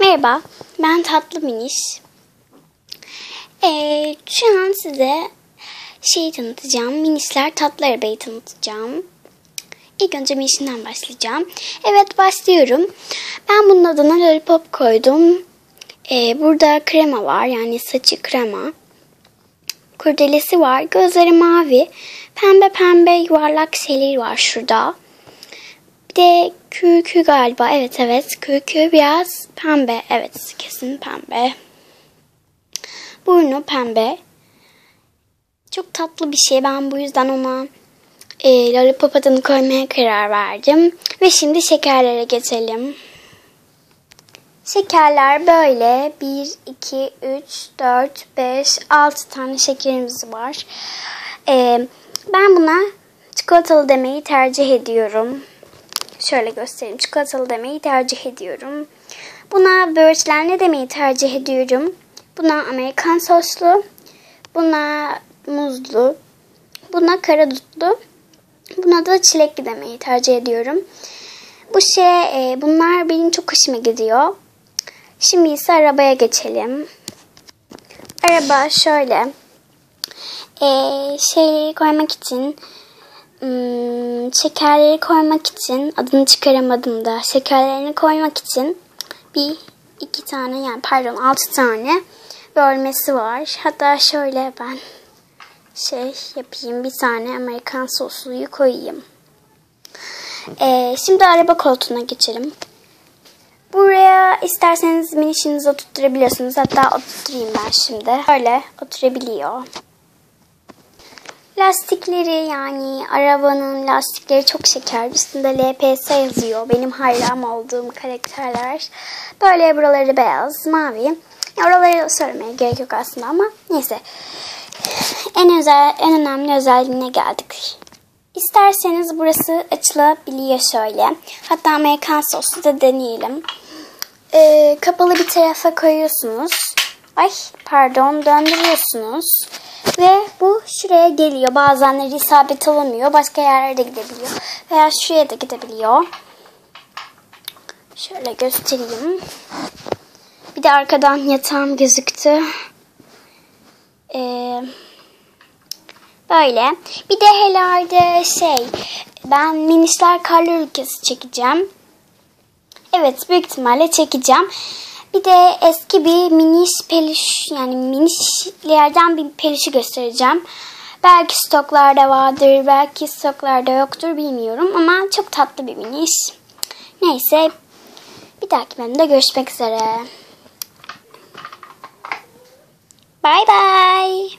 Merhaba, ben Tatlı Miniş. Ee, şu an size şeyi tanıtacağım. Minişler Tatlı Arabayı tanıtacağım. İlk önce Miniş'inden başlayacağım. Evet, başlıyorum. Ben bunun adına Lollipop koydum. Ee, burada krema var, yani saçı krema. Kurdelesi var, gözleri mavi. Pembe pembe yuvarlak şeyleri var şurada. Bir de kürkü galiba. Evet evet. Kürkü biraz pembe. Evet kesin pembe. Burnu pembe. Çok tatlı bir şey. Ben bu yüzden ona e, lollipop adını koymaya karar verdim. Ve şimdi şekerlere geçelim. Şekerler böyle 1, 2, 3, 4, 5, 6 tane şekerimiz var. Ee, ben buna çikolatalı demeyi tercih ediyorum. Şöyle göstereyim. Çikolatalı demeyi tercih ediyorum. Buna böğürtlen ne demeyi tercih ediyorum. Buna Amerikan soslu. Buna muzlu. Buna karadutlu. Buna da çilekli demeyi tercih ediyorum. Bu şey, e, bunlar benim çok hoşuma gidiyor. Şimdi ise arabaya geçelim. Araba şöyle. Ee, şeyleri koymak için şekerleri koymak için adını çıkaramadım da şekerlerini koymak için bir iki tane yani pardon altı tane bölmesi var. Hatta şöyle ben şey yapayım bir tane Amerikan sosluyu koyayım. Ee, şimdi araba koltuğuna geçelim. Buraya isterseniz minişinizi oturtturabiliyorsunuz. Hatta oturtturayım ben şimdi. Böyle oturabiliyor. Lastikleri yani arabanın lastikleri çok şeker. Üstünde LPS yazıyor. Benim hayran olduğum karakterler. Böyle buraları beyaz, mavi. Oraları söylemeye gerek yok aslında ama neyse. En özel, en önemli özelliğine geldik. İsterseniz burası açılabiliyor şöyle. Hatta Amerikan soslu da deneyelim. Ee, kapalı bir tarafa koyuyorsunuz. Ay pardon döndürüyorsunuz. Ve bu şuraya geliyor. Bazenleri isabet olamıyor. Başka yerlere de gidebiliyor. Veya şuraya da gidebiliyor. Şöyle göstereyim. Bir de arkadan yatağım gözüktü. Ee, böyle. Bir de herhalde şey ben minişler karlı ülkesi çekeceğim. Evet büyük ihtimalle çekeceğim. Bir de eski bir miniş peluş yani minişlerden bir peluşu göstereceğim. Belki stoklarda vardır, belki stoklarda yoktur bilmiyorum ama çok tatlı bir miniş. Neyse bir dahaki bölümde görüşmek üzere. Bye bye.